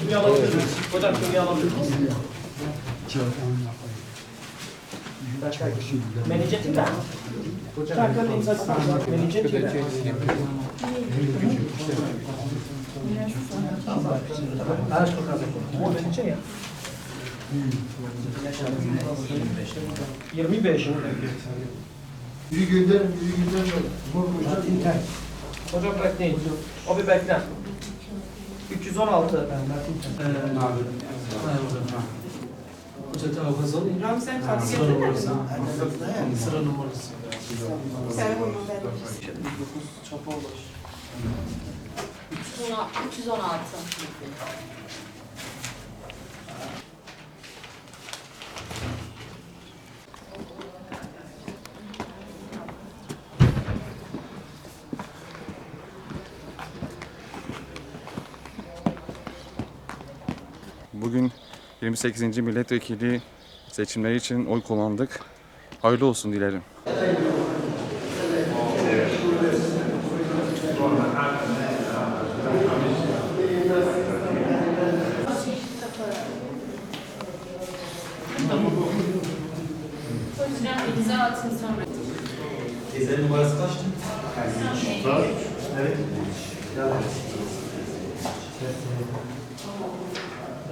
Kimya alabilir miyiz? Hocam kimya alabilir miyiz? Menecetin de. Kanka imza Menecetin de. Araç kokadı. O menece ya. 25. Bir günden, bir günden sonra. Hocam bekleyin. O bir bekle. 316. İbrahim sen taksi yaptın mı? Sıra numarası. Telefonumu verir misin? 316. Bugün 28. milletvekili seçimleri için oy kullandık. Hayırlı olsun dilerim. İmza atın sonra. Teyzenin numarası kaçtı? Evet.